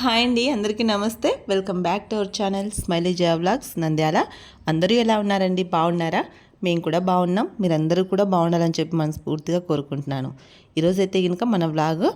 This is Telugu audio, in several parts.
హాయ్ అండి అందరికీ నమస్తే. Welcome back to our channel smiley Jaya vlogs Nandyala. అందరూ ఎలా ఉన్నారండి? బాగున్నారా? మేము కూడా బాగున్నాం. మీరందరూ కూడా బాగుండాలని చెప్పి మనస్ఫూర్తిగా కోరుకుంటున్నాను. ఈరోజు అయితే కనుక మన వ్లాగ్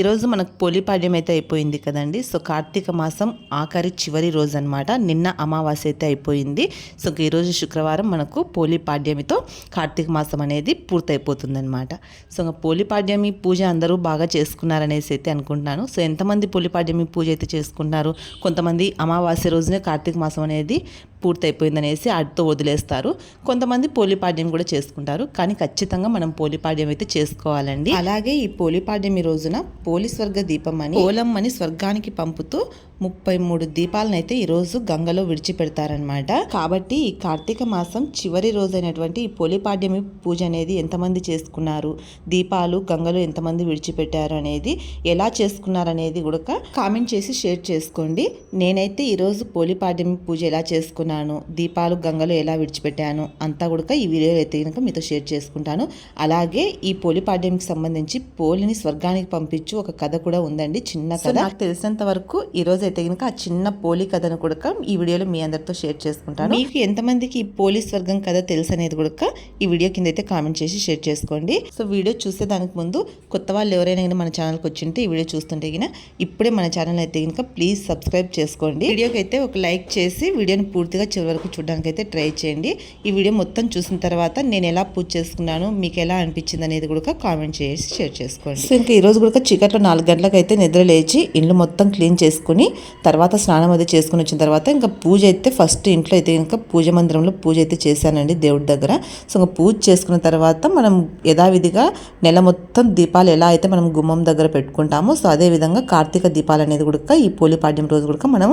ఈరోజు మనకు పోలిపాడ్యం అయితే అయిపోయింది కదండి. సో కార్తీక మాసం ఆఖరి చివరి రోజు అనమాట నిన్న అమావాస్య అయితే అయిపోయింది. సో ఈరోజు శుక్రవారం మనకు పోలిపాడ్యమితో కార్తీక మాసం అనేది పూర్తయిపోతుందనమాట సో ఇంకా పోలిపాడ్యమి పూజ అందరూ బాగా చేసుకున్నారనేసి అయితే అనుకుంటున్నాను. సో ఎంతమంది పోలిపాడ్యమి పూజ అయితే చేసుకుంటున్నారు? కొంతమంది అమావాస్య రోజునే కార్తీక మాసం అనేది పూర్తయిపోయిందనేసి అటుతో వదిలేస్తారు. కొంతమంది పోలిపాడ్యం కూడా చేసుకుంటారు. కానీ ఖచ్చితంగా మనం పోలిపాడ్యం అయితే చేసుకోవాలండి. అలాగే ఈ పోలిపాడ్యమి రోజున పోలి స్వర్గ దీపం అని ఓలమ్మని స్వర్గానికి పంపుతూ ముప్పై మూడు దీపాలను అయితే ఈరోజు గంగలో విడిచిపెడతారనమాట కాబట్టి ఈ కార్తీక మాసం చివరి రోజైనటువంటి ఈ పోలిపాడ్యమి పూజ అనేది ఎంతమంది చేసుకున్నారు? దీపాలు గంగలో ఎంతమంది విడిచిపెట్టారు అనేది ఎలా చేసుకున్నారు అనేది కూడా కామెంట్ చేసి షేర్ చేసుకోండి. నేనైతే ఈరోజు పోలిపాడ్యమి పూజ ఎలా చేసుకున్నాను దీపాలు గంగలో ఎలా విడిచిపెట్టాను అంతా కూడా ఈ వీడియోలో అయితే కనుక మీతో షేర్ చేసుకుంటాను. అలాగే ఈ పోలిపాడ్యమికి సంబంధించి పోలిని స్వర్గానికి పంపించు ఒక కథ కూడా ఉందండి చిన్న కథ. నాకు తెలిసినంత వరకు ఈ రోజు అయితే కనుక ఆ చిన్న పోలి కథను కూడా ఈ వీడియోలో మీ అందరితో షేర్ చేసుకుంటాను. మీకు ఎంతమందికి ఈ పోలి స్వర్గం కథ తెలుసు అనేది కూడా ఈ వీడియో కింద అయితే కామెంట్ చేసి షేర్ చేసుకోండి. సో వీడియో చూసే దానికి ముందు కొత్త వాళ్ళు ఎవరైనా కానీ మన ఛానల్కి వచ్చింటే ఈ వీడియో చూస్తుంటే గిన ఇప్పుడే మన ఛానల్ అయితే కనుక ప్లీజ్ సబ్స్క్రైబ్ చేసుకోండి. వీడియోకి అయితే ఒక లైక్ చేసి వీడియోని పూర్తిగా చివరి వరకు చూడడానికి అయితే ట్రై చేయండి. ఈ వీడియో మొత్తం చూసిన తర్వాత నేను ఎలా పూజ చేసుకున్నాను మీకు ఎలా అనిపించింది అనేది కూడా కామెంట్ చేసి షేర్ చేసుకోండి. సో ఇంకా ఈరోజు కూడా చీకట్లో నాలుగు గంటలకు అయితే నిద్ర లేచి ఇల్లు మొత్తం క్లీన్ చేసుకుని తర్వాత స్నానం అది చేసుకుని వచ్చిన తర్వాత ఇంకా పూజ అయితే ఫస్ట్ ఇంట్లో అయితే ఇంకా పూజ మందిరంలో పూజ అయితే చేశానండి దేవుడి దగ్గర. సో ఇంకా పూజ చేసుకున్న తర్వాత మనం యథావిధిగా నెల మొత్తం దీపాలు ఎలా అయితే మనం గుమ్మం దగ్గర పెట్టుకుంటామో సో అదే విధంగా కార్తీక దీపాలు అనేది కూడా ఈ పోలిపాడ్యం రోజు కూడా మనం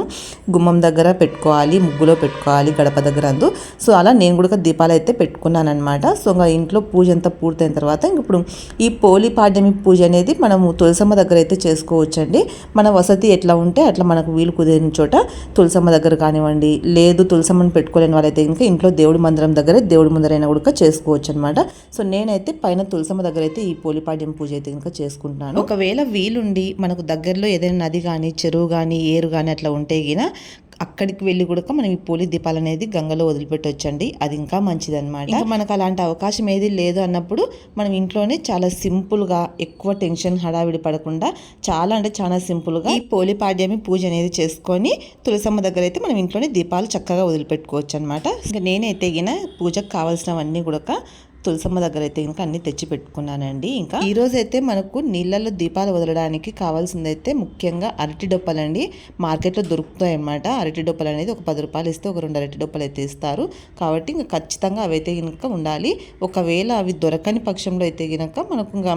గుమ్మం దగ్గర పెట్టుకోవాలి ముగ్గులో పెట్టుకోవాలి గడప దగ్గర అందు. సో అలా నేను కూడా దీపాలు అయితే పెట్టుకున్నాను అనమాట సో ఇంకా ఇంట్లో పూజ అంతా పూర్తయిన తర్వాత ఇంక ఇప్పుడు ఈ పోలి పోలిపాడ్యమి పూజ అనేది మనము తులసమ్మ దగ్గర అయితే చేసుకోవచ్చండి. మన వసతి ఎట్లా ఉంటే అట్లా మనకు వీలు కుదిరిన చోట తులసమ్మ దగ్గర కానివ్వండి లేదు తులసమ్మని పెట్టుకోలేని వాళ్ళైతే ఇంకా ఇంట్లో దేవుడి మందిరం దగ్గర దేవుడి ముందరైనా కూడా చేసుకోవచ్చు అనమాట సో నేనైతే పైన తులసమ్మ దగ్గర అయితే ఈ పోలిపాడ్యం పూజ అయితే ఇంకా చేసుకుంటున్నాను. ఒకవేళ వీలుండి మనకు దగ్గరలో ఏదైనా నది కానీ చెరువు కానీ ఏరు కానీ అట్లా ఉంటే గిన అక్కడికి వెళ్ళి కూడా మనం ఈ పోలి దీపాలు అనేది గంగలో వదిలిపెట్టొచ్చండి. అది ఇంకా మంచిది అనమాట ఇంకా మనకు అలాంటి అవకాశం ఏది లేదు అన్నప్పుడు మనం ఇంట్లోనే చాలా సింపుల్గా ఎక్కువ టెన్షన్ హడావిడి పడకుండా చాలా అంటే చాలా సింపుల్గా ఈ పోలి పాడ్యమి పూజ అనేది చేసుకొని తులసమ్మ దగ్గర అయితే మనం ఇంట్లోనే దీపాలు చక్కగా వదిలిపెట్టుకోవచ్చు అనమాట ఇంకా నేనైతే గిన పూజకు కావాల్సినవన్నీ కూడా తులసమ్మ దగ్గర అయితే ఇంకా అన్ని తెచ్చి పెట్టుకున్నానండి. ఇంకా ఈ రోజు అయితే మనకు నీళ్ళల్లో దీపాలు వదలడానికి కావాల్సింది అయితే ముఖ్యంగా అరటి డొప్పలండి. మార్కెట్లో దొరుకుతాయి అన్నమాట. అరటి డొప్పలు అనేది ఒక పది రూపాయలు ఇస్తే ఒక రెండు అరటి డొప్పలు అయితే ఇస్తారు. కాబట్టి ఇంకా ఖచ్చితంగా అవి అయితే కనుక ఉండాలి. ఒకవేళ అవి దొరకని పక్షంలో అయితే కనుక మనకు ఇంకా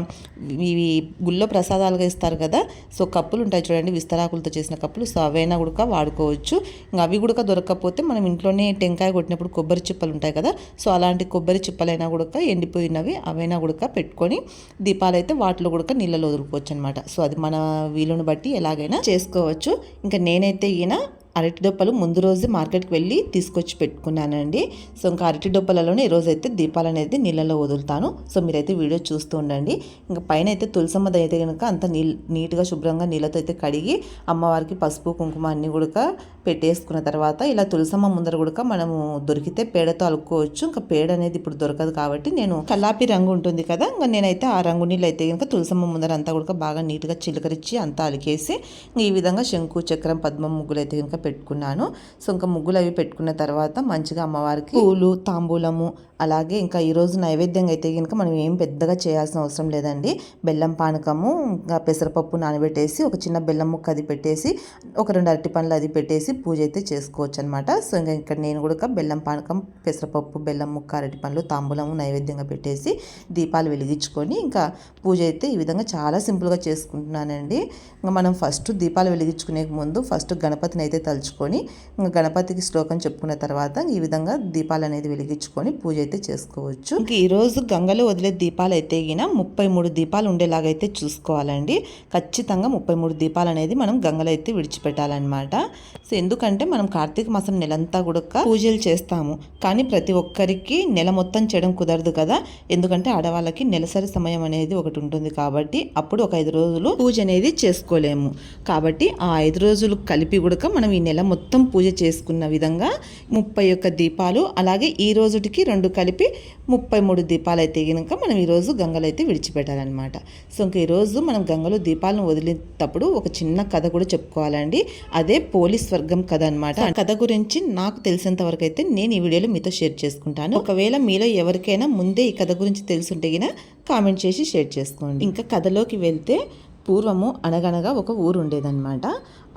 ఇవి గుళ్ళో ప్రసాదాలుగా ఇస్తారు కదా. సో కప్పులు ఉంటాయి చూడండి. విస్తరాకులతో చేసిన కప్పులు. సో అవైనా కూడా వాడుకోవచ్చు. ఇంకా అవి కూడా దొరకకపోతే మనం ఇంట్లోనే టెంకాయ కొట్టినప్పుడు కొబ్బరి చిప్పలు ఉంటాయి కదా. సో అలాంటి కొబ్బరి చిప్పలైనా కూడా ఎండిపోయినవి అవైనా కూడా పెట్టుకొని దీపాలు అయితే వాటిలో కూడా నీళ్ళలో వదులుకోవచ్చు అనమాట సో అది మన వీలుని బట్టి ఎలాగైనా చేసుకోవచ్చు. ఇంకా నేనైతే ఈయన అరటి డొప్పలు ముందు రోజు మార్కెట్కి వెళ్ళి తీసుకొచ్చి పెట్టుకున్నానండి. సో ఇంకా అరటి డొప్పలలోనే ఈరోజు అయితే దీపాలు అనేది నీళ్ళలో వదులుతాను. సో మీరైతే వీడియో చూస్తూ ఉండండి. ఇంకా పైన అయితే తులసమ్మ అయితే కనుక అంత నీ నీట్గా శుభ్రంగా నీళ్ళతో అయితే కడిగి అమ్మవారికి పసుపు కుంకుమ అన్నీ కూడా పెట్టేసుకున్న తర్వాత ఇలా తులసమ్మ ముందర కూడా మనము దొరికితే పేడతో అలుక్కోవచ్చు. ఇంకా పేడ అనేది ఇప్పుడు దొరకదు కాబట్టి నేను కల్లాపి రంగు ఉంటుంది కదా ఇంకా నేనైతే ఆ రంగు నీళ్ళు అయితే కనుక తులసమ్మ ముందర అంతా కూడా బాగా నీట్గా చిలకరించి అంతా అలికేసి ఈ విధంగా శంకు చక్రం పద్మం ముగ్గులు అయితే కనుక పెట్టుకున్నాను. సో ఇంకా ముగ్గులు అవి పెట్టుకున్న తర్వాత మంచిగా అమ్మవారికి పూలు తాంబూలము అలాగే ఇంకా ఈరోజు నైవేద్యంగా అయితే కనుక మనం ఏం పెద్దగా చేయాల్సిన అవసరం లేదండి. బెల్లం పానకము ఇంకా పెసరపప్పు నానబెట్టేసి ఒక చిన్న బెల్లం ముక్క అది పెట్టేసి ఒక రెండు అరటి పండ్లు అది పెట్టేసి పూజ అయితే చేసుకోవచ్చు అనమాట సో ఇంకా ఇక్కడ నేను కూడా బెల్లం పానకం పెసరపప్పు బెల్లం ముక్క అరటి పండ్లు తాంబూలము నైవేద్యంగా పెట్టేసి దీపాలు వెలిగించుకొని ఇంకా పూజ అయితే ఈ విధంగా చాలా సింపుల్గా చేసుకుంటున్నానండి. ఇంకా మనం ఫస్ట్ దీపాలు వెలిగించుకునే ముందు ఫస్ట్ గణపతిని అయితే తలుచుకొని ఇంకా గణపతికి శ్లోకం చెప్పుకున్న తర్వాత ఈ విధంగా దీపాలు అనేది వెలిగించుకొని పూజ అయితే చేసుకోవచ్చు. ఇంక ఈరోజు గంగలో వదిలే దీపాలు అయితే గిన ముప్పై మూడు దీపాలు ఉండేలాగైతే చూసుకోవాలండి. ఖచ్చితంగా ముప్పై మూడు దీపాలు అనేది మనం గంగలో అయితే విడిచిపెట్టాలన్నమాట. సో ఎందుకంటే మనం కార్తీక మాసం నెలంతా కూడా పూజలు చేస్తాము. కానీ ప్రతి ఒక్కరికి నెల మొత్తం చేయడం కుదరదు కదా. ఎందుకంటే ఆడవాళ్ళకి నెలసరి సమయం అనేది ఒకటి ఉంటుంది కాబట్టి అప్పుడు ఒక ఐదు రోజులు పూజ అనేది చేసుకోలేము. కాబట్టి ఆ ఐదు రోజులు కలిపి కూడా మనం ఈ నెల మొత్తం పూజ చేసుకున్న విధంగా ముప్పై ఒక్క దీపాలు అలాగే ఈ రోజుటికి రెండు కలిపి ముప్పై మూడు దీపాలు అయితే కనుక మనం ఈరోజు గంగలో అయితే విడిచిపెట్టాలన్నమాట. సో ఇంకా ఈరోజు మనం గంగలో దీపాలను వదిలేటప్పుడు ఒక చిన్న కథ కూడా చెప్పుకోవాలండి. అదే పోలీస్ వర్గం కథ అనమాట కథ గురించి నాకు తెలిసినంత వరకు అయితే నేను ఈ వీడియోలో మీతో షేర్ చేసుకుంటాను. ఒకవేళ మీలో ఎవరికైనా ముందే ఈ కథ గురించి తెలుసుంటే కామెంట్ చేసి షేర్ చేసుకోండి. ఇంకా కథలోకి వెళ్తే పూర్వము అనగనగా ఒక ఊరు ఉండేదన్నమాట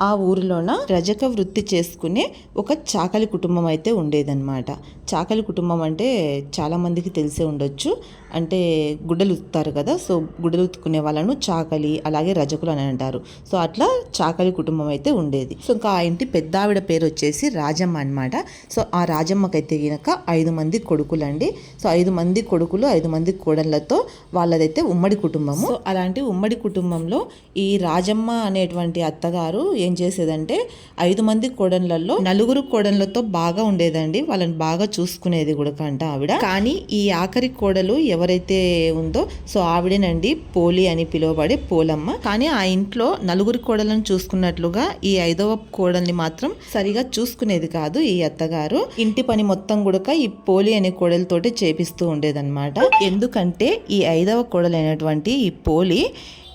ఆ ఊరిలోన రజక వృత్తి చేసుకునే ఒక చాకలి కుటుంబం అయితే ఉండేదన్నమాట. చాకలి కుటుంబం అంటే చాలామందికి తెలిసే ఉండొచ్చు. అంటే గుడ్డలు ఉత్తుతారు కదా సో గుడ్డలు ఉత్తుకునే వాళ్ళను చాకలి అలాగే రజకులు అని అంటారు. సో అట్లా చాకలి కుటుంబం అయితే ఉండేది. సో ఇంకా ఆ ఇంటి పెద్ద ఆవిడ పేరు వచ్చేసి రాజమ్మ అనమాట సో ఆ రాజమ్మకైతే గినక ఐదు మంది కొడుకులండి. సో ఐదు మంది కొడుకులు ఐదు మంది కోడళ్ళతో వాళ్ళదైతే ఉమ్మడి కుటుంబము. అలాంటి ఉమ్మడి కుటుంబంలో ఈ రాజమ్మ అనేటువంటి అత్తగారు ఏం చేసేదంటే ఐదు మంది కోడళ్ళల్లో నలుగురు కోడన్లతో బాగా ఉండేదండి. వాళ్ళని బాగా చూసుకునేది కూడా కంట ఆవిడ. కానీ ఈ ఆఖరి కోడలు ఎవరైతే ఉందో సో ఆవిడేనండి పోలి అని పిలువబడే పోలమ్మ. కానీ ఆ ఇంట్లో నలుగురి కోడలను చూసుకున్నట్లుగా ఈ ఐదవ కోడల్ని మాత్రం సరిగా చూసుకునేది కాదు ఈ అత్తగారు. ఇంటి పని మొత్తం కూడా ఈ పోలి అనే కోడలతోటి చేపిస్తూ ఉండేదన్నమాట. ఎందుకంటే ఈ ఐదవ కోడలైనటువంటి ఈ పోలి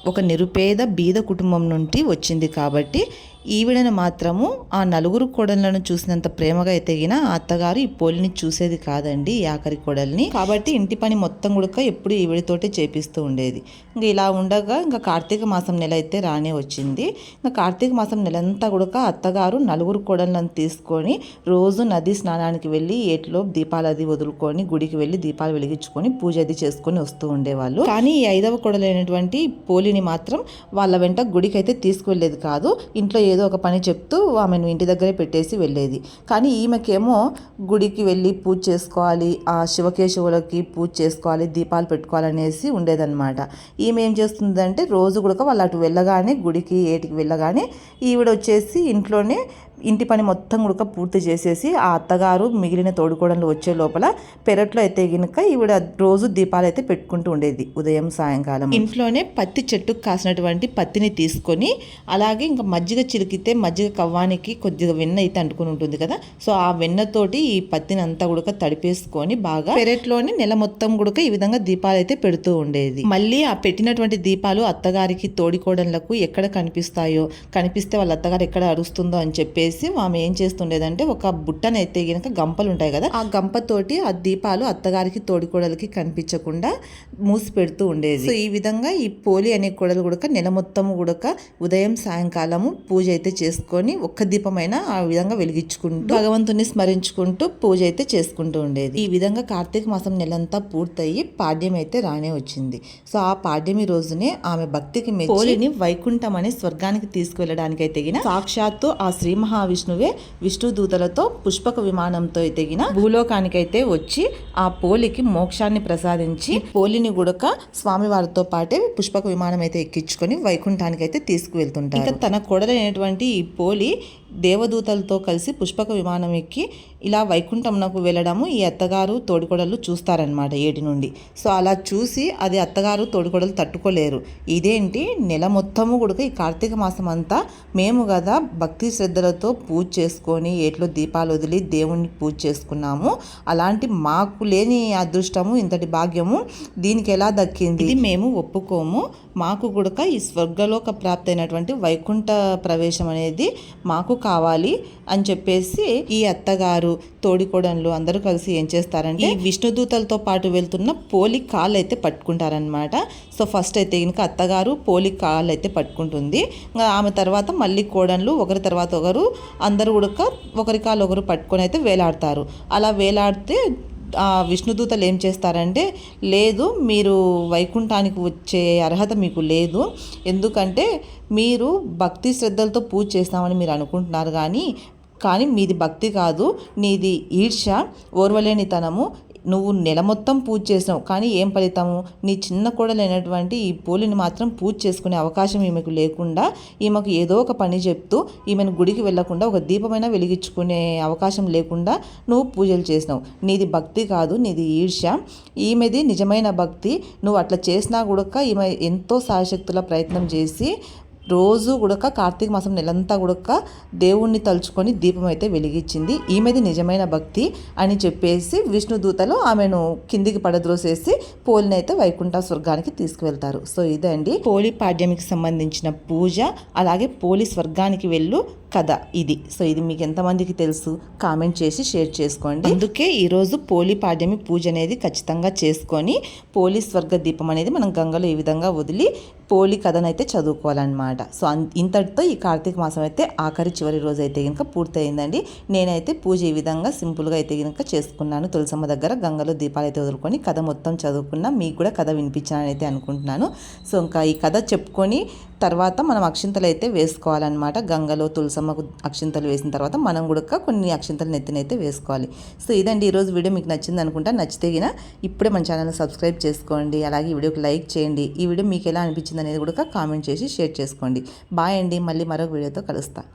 ఒక నిరుపేద బీద కుటుంబం నుండి వచ్చింది కాబట్టి ఈవిడను మాత్రము ఆ నలుగురు కోడళ్ళను చూసినంత ప్రేమగా ఎదిగిన ఆ అత్తగారు ఈ పోలిని చూసేది కాదండి ఆఖరి కోడల్ని. కాబట్టి ఇంటి పని మొత్తం కూడా ఎప్పుడు ఈవిడితోటే చేపిస్తూ ఉండేది. ఇంకా ఇలా ఉండగా ఇంకా కార్తీక మాసం నెల అయితే రానే వచ్చింది. ఇంకా కార్తీక మాసం నెలంతా కూడా అత్తగారు నలుగురు కోడళ్ళను తీసుకొని రోజు నది స్నానానికి వెళ్ళి ఏట్లో దీపాలు అది వదులుకొని గుడికి వెళ్ళి దీపాలు వెలిగించుకొని పూజ అది చేసుకొని వస్తూ ఉండేవాళ్ళు. కానీ ఈ ఐదవ కోడలైనటువంటి పోలిని మాత్రం వాళ్ళ వెంట గుడికి అయితే తీసుకువెళ్ళేది కాదు. ఇంట్లో ఏదో ఒక పని చెప్తూ ఆమెను ఇంటి దగ్గరే పెట్టేసి వెళ్ళేది. కానీ ఈమెకేమో గుడికి వెళ్ళి పూజ చేసుకోవాలి ఆ శివకేశవులకి పూజ చేసుకోవాలి దీపాలు పెట్టుకోవాలనేసి ఉండేదన్నమాట. ఈమె ఏం చేస్తుందంటే రోజు కూడా వాళ్ళు అటు వెళ్ళగానే గుడికి ఏటికి వెళ్ళగానే ఈవిడ వచ్చేసి ఇంట్లోనే ఇంటి పని మొత్తం కూడా పూర్తి చేసేసి ఆ అత్తగారు మిగిలిన తోడుకోడలు వచ్చే లోపల పెరట్లో అయితే గినక ఈవిడ రోజు దీపాలు అయితే పెట్టుకుంటూ ఉండేది ఉదయం సాయంకాలం. ఇంట్లోనే పత్తి చెట్టుకు కాసినటువంటి పత్తిని తీసుకొని అలాగే ఇంకా మజ్జిగ చిలికితే మజ్జిగ కవ్వానికి కొద్దిగా వెన్న అయితే అంటుకుని ఉంటుంది కదా. సో ఆ వెన్నతోటి ఈ పత్తిని అంతా కూడా తడిపేసుకొని బాగా పెరట్లోని నెల మొత్తం కూడా ఈ విధంగా దీపాలు అయితే పెడుతూ ఉండేది. మళ్ళీ ఆ పెట్టినటువంటి దీపాలు అత్తగారికి తోడికోడళ్ళకు ఎక్కడ కనిపిస్తాయో కనిపిస్తే వాళ్ళ అత్తగారు ఎక్కడ అరుస్తుందో అని చెప్పేసి ఆమె ఏం చేస్తుండేదంటే ఒక బుట్టను అయితే గంపలు ఉంటాయి కదా ఆ గంపతోటి ఆ దీపాలు అత్తగారికి తోడికోడలకి కనిపించకుండా మూసి పెడుతూ ఉండేది. సో ఈ విధంగా ఈ పోలి అనే కోడలు కూడా నెల మొత్తం కూడా ఉదయం సాయంకాలము పూజ అయితే చేసుకొని ఒక్క దీపమైన ఆ విధంగా వెలిగించుకుంటూ భగవంతుని స్మరించుకుంటూ పూజ అయితే చేసుకుంటూ ఉండేది. ఈ విధంగా కార్తీక మాసం నెలంతా పూర్తయి పాడ్యం అయితే రానే వచ్చింది. సో ఆ పాడ్యమి రోజునే ఆమె భక్తికి మెచ్చి పోలిని వైకుంఠం అనే స్వర్గానికి తీసుకువెళ్ళడానికి అయితే సాక్షాత్తు ఆ శ్రీ మహా మహావిష్ణువే విష్ణు దూతలతో పుష్పక విమానంతో ఎదిగిన భూలోకానికైతే వచ్చి ఆ పోలికి మోక్షాన్ని ప్రసాదించి పోలిని గుడక స్వామివారితో పాటే పుష్పక విమానం అయితే ఎక్కించుకొని వైకుంఠానికి అయితే తీసుకువెళ్తుంటారు. ఇంకా తన కొడలైనటువంటి ఈ పోలి దేవదూతలతో కలిసి పుష్పక విమానం ఎక్కి ఇలా వైకుంఠంనకు వెళ్ళడము ఈ అత్తగారు తోడికొడలు చూస్తారనమాట ఏటి నుండి. సో అలా చూసి అది అత్తగారు తోడికొడలు తట్టుకోలేరు. ఇదేంటి? నెల మొత్తము కూడా ఈ కార్తీక మాసం అంతా మేము కదా భక్తి శ్రద్ధలతో పూజ చేసుకొని ఏట్లో దీపాలు వదిలి దేవుణ్ణి పూజ చేసుకున్నాము. అలాంటి మాకు లేని అదృష్టము ఇంతటి భాగ్యము దీనికి ఎలా దక్కింది? ఇది మేము ఒప్పుకోము. మాకు కూడా ఈ స్వర్గలోక ప్రాప్తి అయినటువంటి వైకుంఠ ప్రవేశం అనేది మాకు కావాలి అని చెప్పేసి ఈ అత్తగారు తోడికోడన్లు అందరూ కలిసి ఏం చేస్తారంటే విష్ణుదూతలతో పాటు వెళ్తున్న పోలి కాళ్ళు అయితే పట్టుకుంటారనమాట సో ఫస్ట్ అయితే కనుక అత్తగారు పోలి కాళ్ళు అయితే పట్టుకుంటుంది ఆమె తర్వాత మళ్ళీ కోడన్లు ఒకరి తర్వాత ఒకరు అందరూ ఉడక ఒకరి కాళ్ళు ఒకరు పట్టుకొని అయితే వేలాడతారు. అలా వేలాడితే ఆ విష్ణుదూతలు ఏం చేస్తారంటే లేదు మీరు వైకుంఠానికి వచ్చే అర్హత మీకు లేదు. ఎందుకంటే మీరు భక్తి శ్రద్ధలతో పూజ చేస్తామని మీరు అనుకుంటున్నారు కానీ కానీ మీది భక్తి కాదు. నీది ఈర్ష్య ఓర్వలేనితనము. నువ్వు నెల మొత్తం పూజ చేసినావు కానీ ఏం ఫలితము? నీ చిన్న కోడలైనటువంటి ఈ పోలిని మాత్రం పూజ చేసుకునే అవకాశం ఈమెకు లేకుండా ఈమెకు ఏదో ఒక పని చెప్తూ ఈమెను గుడికి వెళ్ళకుండా ఒక దీపమైనా వెలిగించుకునే అవకాశం లేకుండా నువ్వు పూజలు చేసినావు. నీది భక్తి కాదు నీది ఈర్ష్య. ఈమెది నిజమైన భక్తి. నువ్వు అట్లా చేసినా కూడా ఈమె ఎంతో సాయశక్తుల ప్రయత్నం చేసి రోజు గుడక కార్తీక మాసం నెలంతా గుడక దేవుణ్ణి తలుచుకొని దీపం అయితే వెలిగించింది. ఈమెది నిజమైన భక్తి అని చెప్పేసి విష్ణు దూతలో ఆమెను కిందికి పడద్రోసేసి పోలినైతే వైకుంఠ స్వర్గానికి తీసుకువెళ్తారు. సో ఇదే అండి పోలి పాడ్యమికి సంబంధించిన పూజ అలాగే పోలి స్వర్గానికి వెళ్ళు కథ ఇది. సో ఇది మీకు ఎంతమందికి తెలుసు? కామెంట్ చేసి షేర్ చేసుకోండి. అందుకే ఈరోజు పోలి పాడ్యమి పూజ అనేది ఖచ్చితంగా చేసుకొని పోలి స్వర్గ దీపం అనేది మనం గంగలో ఈ విధంగా వదిలి పోలి కథను అయితే చదువుకోవాలన్నమాట. సో ఇంతటితో ఈ కార్తీక మాసం అయితే ఆఖరి చివరి రోజు అయితే కనుక పూర్తయిందండి. నేనైతే పూజ ఈ విధంగా సింపుల్గా అయితే కనుక చేసుకున్నాను. తులసమ్మ దగ్గర గంగలో దీపాలు అయితే వదులుకొని కథ మొత్తం చదువుకున్నా మీకు కూడా కథ వినిపించానని అయితే అనుకుంటున్నాను. సో ఇంకా ఈ కథ చెప్పుకొని తర్వాత మనం అక్షింతలు అయితే వేసుకోవాలన్నమాట. గంగలో తులసమ్మకు అక్షింతలు వేసిన తర్వాత మనం కూడా కొన్ని అక్షింతలు నెత్తినైతే వేసుకోవాలి. సో ఇదండి ఈరోజు వీడియో మీకు నచ్చింది అనుకుంటా. నచ్చితే గిన ఇప్పుడే మన ఛానల్ సబ్స్క్రైబ్ చేసుకోండి. అలాగే ఈ వీడియోకి లైక్ చేయండి. ఈ వీడియో మీకు ఎలా అనిపించింది అనేది కూడా కామెంట్ చేసి షేర్ చేసుకోండి. బాయ్ అండి. మళ్ళీ మరొక వీడియోతో కలుస్తాను